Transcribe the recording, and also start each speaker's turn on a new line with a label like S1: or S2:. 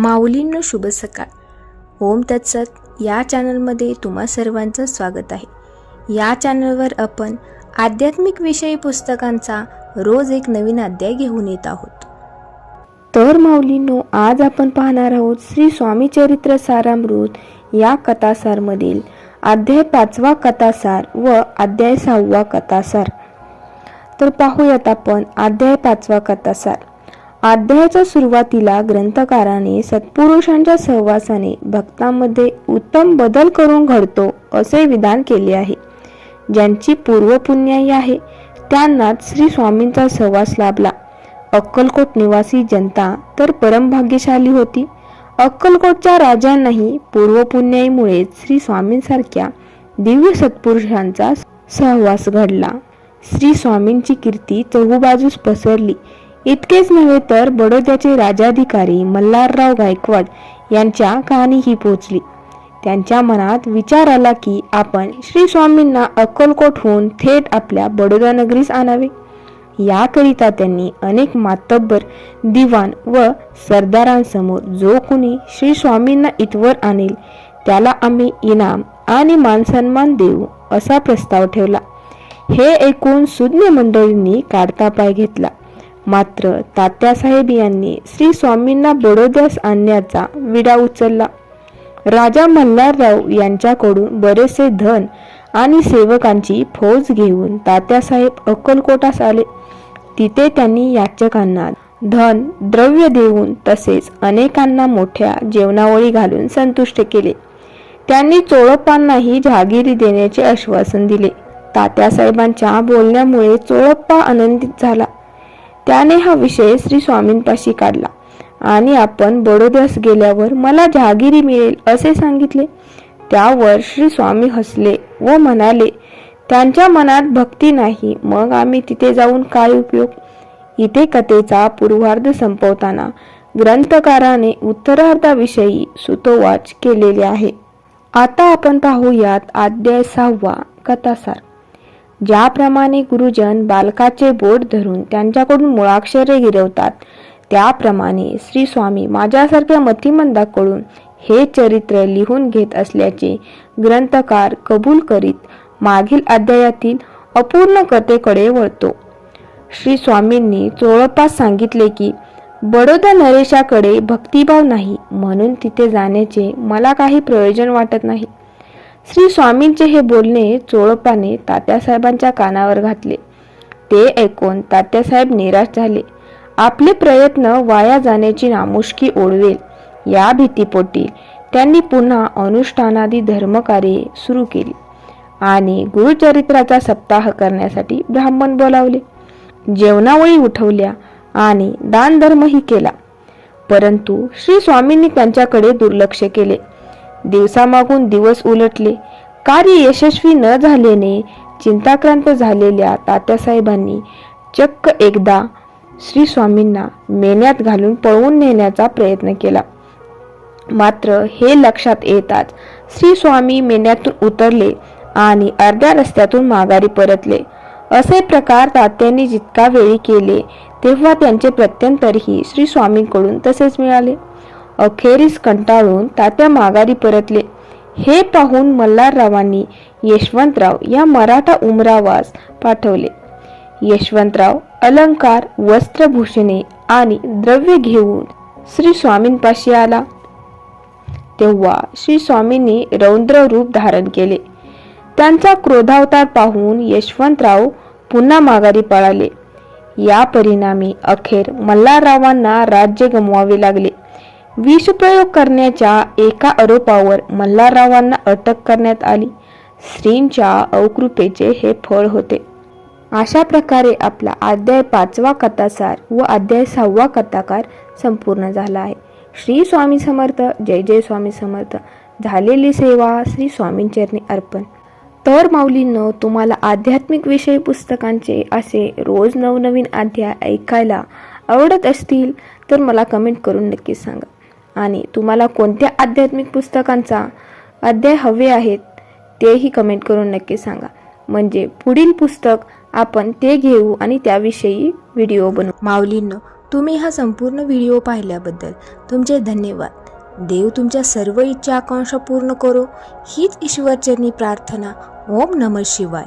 S1: माऊलींनो शुभ सकाळ. ओम तत्सत. या चॅनलमध्ये तुम्हा सर्वांचं स्वागत आहे. या चॅनलवर आपण आध्यात्मिक विषयी पुस्तकांचा रोज एक नवीन अध्याय घेऊन येत आहोत. तर माऊलींनो आज आपण पाहणार आहोत श्री स्वामी चरित्र सारामृत या कथासारमधील अध्याय पाचवा कथासार व अध्याय सहावा कथासार. तर पाहूयात आपण अध्याय पाचवा कथासार. अध्यायाच्या सुरुवातीला ग्रंथकाराने सत्पुरुषांच्या सहवासाने भक्तांमध्ये उत्तम बदल करून घडतो असे विधान केले आहे. ज्यांची पूर्वपुण्याई आहे त्यांनाच श्री स्वामींचा सहवास लाभला. अक्कलकोट निवासी जनता तर परमभाग्यशाली होती. अक्कलकोटच्या राजांनाही पूर्वपुण्याईमुळे श्री स्वामींसारख्या दिव्य सत्पुरुषांचा सहवास घडला. श्री स्वामींची कीर्ती चहूबाजूस पसरली. इतकेच नव्हे तर बडोद्याचे राजाधिकारी मल्हारराव गायकवाड यांच्या कहाणीही पोचली त्यांच्या मनात विचार आला की आपण श्री स्वामींना अक्कलकोटहून थेट आपल्या बडोदा नगरीस आणावे. याकरिता त्यांनी अनेक मातब्बर दिवाण व सरदारांसमोर जो कुणी श्री स्वामींना इथवर आणेल त्याला आम्ही इनाम आणि मानसन्मान देऊ असा प्रस्ताव ठेवला. हे ऐकून सुज्ञ मंडळींनी काढता पाय घेतला. मात्र तात्यासाहेब यांनी श्री स्वामींना बडोद्यास आणण्याचा विडा उचलला. राजा मल्हारराव यांच्याकडून बरेचसे धन आणि सेवकांची फौज घेऊन तात्यासाहेब अक्कलकोटास आले. तिथे त्यांनी याचकांना धन द्रव्य देऊन तसेच अनेकांना मोठ्या जेवणावळी घालून संतुष्ट केले. त्यांनी चोळप्पांनाही जहागिरी देण्याचे आश्वासन दिले. तात्यासाहेबांच्या बोलण्यामुळे चोळप्पा आनंदित झाला. त्याने हा विषय श्री स्वामींपाशी काढला. आणि आपण बडोद्यास गेल्यावर मला जहागिरी मिळेल असे सांगितले. त्यावर श्री स्वामी हसले व म्हणाले त्यांच्या मनात भक्ती नाही मग आम्ही तिथे जाऊन काय उपयोग? इथे कथेचा पूर्वार्ध संपवताना ग्रंथकाराने उत्तरार्धाविषयी सुतोवाच केलेले आहे. आता आपण पाहूयात अध्याय सहावा कथासार. ज्याप्रमाणे गुरुजन बालकाचे बोट धरून त्यांच्याकडून मुळाक्षरे गिरवतात त्याप्रमाणे श्री स्वामी माझ्यासारख्या मतिमंदाकडून हे चरित्र लिहून घेत असल्याचे ग्रंथकार कबूल करीत मागील अध्यायातील अपूर्ण कथेकडे वळतो. श्री स्वामींनी चोळपास सांगितले की बडोदा नरेशाकडे भक्तिभाव नाही म्हणून तिथे जाण्याचे मला काही प्रयोजन वाटत नाही. श्री स्वामींचे हे बोलणे चोळपाने तात्यासाहेबांच्या कानावर घातले. ते ऐकून तात्यासाहेब निराश झाले. आपले प्रयत्न वाया जाण्याची नामुष्की ओढवेल. या भीतीपोटी त्यांनी पुन्हा अनुष्ठानादी धर्मकार्ये सुरू केली आणि गुरुचरित्राचा सप्ताह करण्यासाठी ब्राह्मण बोलावले. जेवणावळी उठवल्या आणि दानधर्मही केला. परंतु श्री स्वामींनी त्यांच्याकडे दुर्लक्ष केले. दिवसामागून दिवस उलटले. कार्य यशस्वी न झाल्याने चिंताक्रांत झालेल्या तात्यासाहेबांनी चक्क एकदा श्री स्वामींना मेन्यात घालून पळवून नेण्याचा प्रयत्न केला. मात्र हे लक्षात येताच श्री स्वामी मेन्यातून उतरले आणि अर्ध्या रस्त्यातून माघारी परतले. असे प्रकार तात्यांनी जितका वेळी केले तेव्हा त्यांचे प्रत्यंतरही श्री स्वामींकडून तसेच मिळाले. अखेरीस कंटाळून तात्या माघारी परतले. हे पाहून मल्हाररावांनी यशवंतराव या मराठा उमरावास पाठवले. यशवंतराव अलंकार वस्त्रभूषणे आणि द्रव्य घेऊन श्री स्वामींपाशी आला. तेव्हा श्री स्वामींनी रौद्र रूप धारण केले. त्यांचा क्रोधावतार पाहून यशवंतराव पुन्हा माघारी पळाले. या परिणामी अखेर मल्हाररावांना राज्य गमवावे लागले. विषप्रयोग करण्याच्या एका आरोपावर मल्हाररावांना अटक करण्यात आली. श्रींच्या अवकृपेचे हे फळ होते. अशा प्रकारे आपला अध्याय पाचवा कथासार व अध्याय सहावा कथाकार संपूर्ण झाला आहे. श्री स्वामी समर्थ जय जय स्वामी समर्थ. झालेली सेवा श्री स्वामींचरणी अर्पण. तर माऊलींनो तुम्हाला आध्यात्मिक विषय पुस्तकांचे असे रोज नवनवीन अध्याय ऐकायला आवडत असतील तर मला कमेंट करून नक्की सांगा. आणि तुम्हाला कोणत्या आध्यात्मिक पुस्तकांचा अध्याय हवे आहेत तेही कमेंट करून नक्की सांगा. म्हणजे पुढील पुस्तक आपण ते घेऊ आणि त्याविषयी व्हिडिओ बनवू. माऊलींनो तुम्ही हा संपूर्ण व्हिडिओ पाहिल्याबद्दल तुमचे धन्यवाद. देव तुमच्या सर्व इच्छा आकांक्षा पूर्ण करो. हीच ईश्वरचरणी प्रार्थना. ओम नम शिवाय.